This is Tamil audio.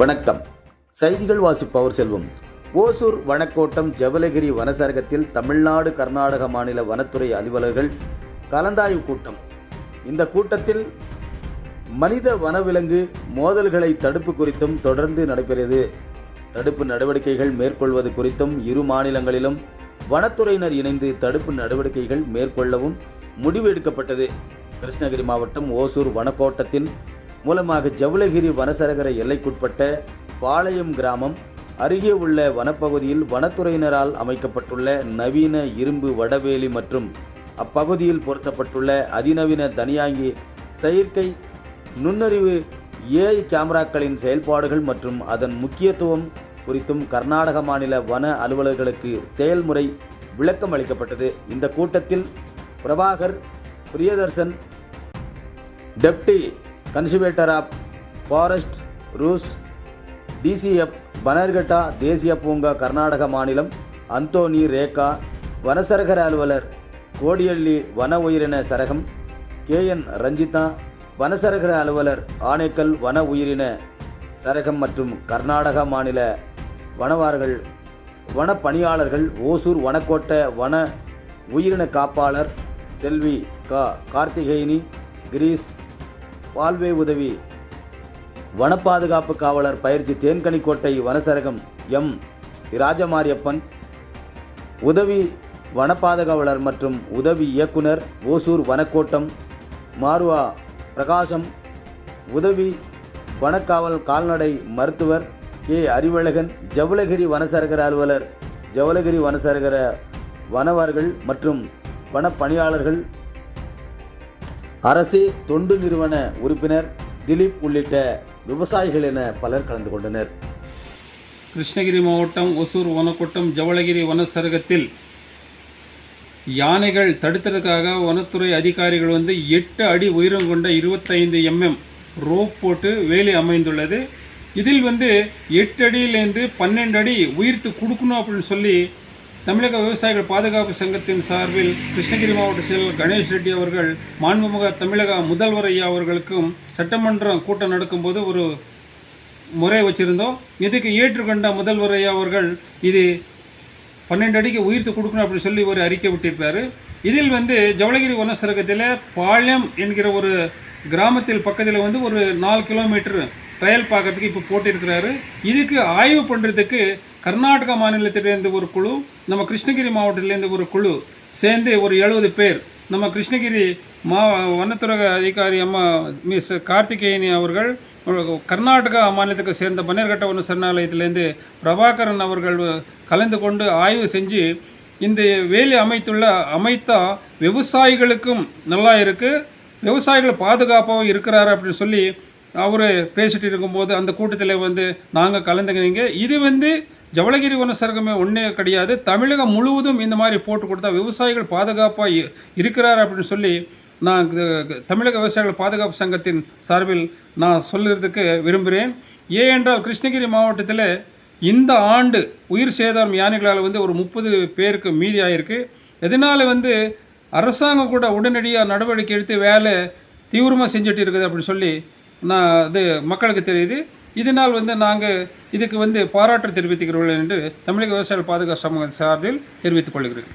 வணக்கம். செய்திகள் வாசிப்பவர் செல்வம். ஓசூர் வனக்கோட்டம் ஜவலகிரி வனசரகத்தில் தமிழ்நாடு கர்நாடக மாநில வனத்துறை அலுவலர்கள் கலந்தாய்வு கூட்டம். இந்த கூட்டத்தில் மனித வனவிலங்கு மோதல்களை தடுப்பு குறித்தும் தொடர்ந்து நடைபெறுகிறது. தடுப்பு நடவடிக்கைகள் மேற்கொள்வது குறித்தும் இரு மாநிலங்களிலும் வனத்துறையினர் இணைந்து தடுப்பு நடவடிக்கைகள் மேற்கொள்ளவும் முடிவு எடுக்கப்பட்டது கிருஷ்ணகிரி மாவட்டம் ஓசூர் வனக்கோட்டத்தின் மூலமாக ஜவுளகிரி வனசரகர எல்லைக்குட்பட்ட பாளையம் கிராமம் அருகே உள்ள வனப்பகுதியில் வனத்துறையினரால் அமைக்கப்பட்டுள்ள நவீன இரும்பு வடவேலி மற்றும் அப்பகுதியில் பொருத்தப்பட்டுள்ள அதிநவீன தனியாங்கி செயற்கை நுண்ணறிவு ஏஐ கேமராக்களின் செயல்பாடுகள் மற்றும் அதன் முக்கியத்துவம் குறித்தும் கர்நாடக மாநில வன அலுவலர்களுக்கு செயல்முறை விளக்கம் அளிக்கப்பட்டது. இந்த கூட்டத்தில் Prabhakar Priyadarshan deputy conservator of forest ரூஸ் DCF Bannerghatta தேசிய பூங்கா கர்நாடக மாநிலம் அந்தோனி ரேகா வனசரகர அலுவலர் கோடியள்ளி வன உயிரின சரகம் கேஎன் ரஞ்சிதா வனசரகர அலுவலர் ஆனைக்கல் வன உயிரின சரகம் மற்றும் கர்நாடக மாநில வனவார்கள் வன பணியாளர்கள் ஓசூர் வனக்கோட்ட வன உயிரின காப்பாளர் செல்வி கா கார்த்திகேயனி கிரீஸ் பால்வே உதவி வன பாதுகாப்பு காவலர் பயிற்சி தேன்கனிக்கோட்டை வனசரகம் எம். ராஜமாரியப்பன் உதவி வன பாதுகாவலர் மற்றும் உதவி இயக்குனர் ஓசூர் வனக்கோட்டம் மாருவா பிரகாசம் உதவி வனக்காவல் கால்நடை மருத்துவர் கே அறிவழகன் ஜவுளகிரி வனசரகர அலுவலர். ஜவுளகிரி வனசரகர வனவர்கள் மற்றும் வனப்பணியாளர்கள். அரசு தொண்டு நிறுவன உறுப்பினர் திலீப் உள்ளிட்ட விவசாயிகள் என பலர் கலந்து கொண்டனர். கிருஷ்ணகிரி மாவட்டம் ஒசூர் வனக்கோட்டம் ஜவளகிரி வனசரகத்தில் யானைகள் தடுத்ததுக்காக வனத்துறை அதிகாரிகள் வந்து எட்டு அடி உயரம் கொண்ட இருபத்தைந்து எம்எம் ரோப் போட்டு வேலி அமைந்துள்ளது. இதில் வந்து எட்டு அடியிலேருந்து பன்னெண்டு அடி உயிர்த்து கொடுக்கணும் அப்படின்னு சொல்லி தமிழக விவசாயிகள் பாதுகாப்பு சங்கத்தின் சார்பில் கிருஷ்ணகிரி மாவட்ட செயலர் கணேஷ் ரெட்டி அவர்கள் மாண்புமிக தமிழக முதல்வர் ஐயா அவர்களுக்கும் சட்டமன்றம் கூட்டம் நடக்கும்போது ஒரு முறை வச்சுருந்தோம். இதுக்கு ஏற்றுக்கொண்ட முதல்வர் ஐயா அவர்கள் இது பன்னெண்டு அடிக்கு உயிர்த்து கொடுக்கணும் அப்படின்னு சொல்லி ஒரு அறிக்கை விட்டிருக்கிறாரு. இதில் வந்து ஜவளகிரி வனசரகத்தில் பாளையம் என்கிற ஒரு கிராமத்தில் பக்கத்தில் வந்து ஒரு நாலு கிலோமீட்டர் ட்ரையல் பார்க்கறதுக்கு இப்போ போட்டிருக்கிறாரு. இதுக்கு ஆய்வு பண்ணுறதுக்கு கர்நாடகா மாநிலத்திலேருந்து ஒரு குழு நம்ம கிருஷ்ணகிரி மாவட்டத்திலேருந்து ஒரு குழு சேர்ந்து ஒரு எழுபது பேர். நம்ம கிருஷ்ணகிரி மா வனத்துறை அதிகாரி அம்மா மிஸ் கார்த்திகேயனி அவர்கள் கர்நாடகா மாநிலத்துக்கு சேர்ந்த பன்னீர்கட்ட வன சரணாலயத்திலேருந்து பிரபாகரன் அவர்கள் கலந்து கொண்டு ஆய்வு செஞ்சு இந்த வேலி அமைத்துள்ள அமைத்தா விவசாயிகளுக்கும் நல்லா இருக்குது விவசாயிகள் பாதுகாப்பாகவும் இருக்கிறார் அப்படின்னு சொல்லி அவர் பேசிட்டு இருக்கும்போது அந்த கூட்டத்தில் வந்து நாங்கள் கலந்துக்கிறீங்க இது வந்து ஜவளகிரி வனசரகமே ஒன்றே கிடையாது தமிழகம் முழுவதும் இந்த மாதிரி போட்டு கொடுத்தா விவசாயிகள் பாதுகாப்பாக இருக்கிறார் அப்படின்னு சொல்லி நான் தமிழக விவசாயிகள் பாதுகாப்பு சங்கத்தின் சார்பில் நான் சொல்லுறதுக்கு விரும்புகிறேன் ஏனென்றால் கிருஷ்ணகிரி மாவட்டத்தில் இந்த ஆண்டு உயிர் சேதாரம் யானைகளால் வந்து ஒரு முப்பது பேருக்கு மீதி ஆயிருக்கு. இதனால் வந்து அரசாங்கம் கூட உடனடியாக நடவடிக்கை எடுத்து வேலை தீவிரமாக செஞ்சுட்டு இருக்குது அப்படின்னு சொல்லி நான் இது மக்களுக்கு தெரியுது. இதனால் வந்து நாங்கள் இதுக்கு வந்து பாராட்டு தெரிவித்துக்கிறோம் என்று தமிழக விவசாயிகள் பாதுகாப்பு சமூக சார்பில் தெரிவித்துக் கொள்கிறேன்.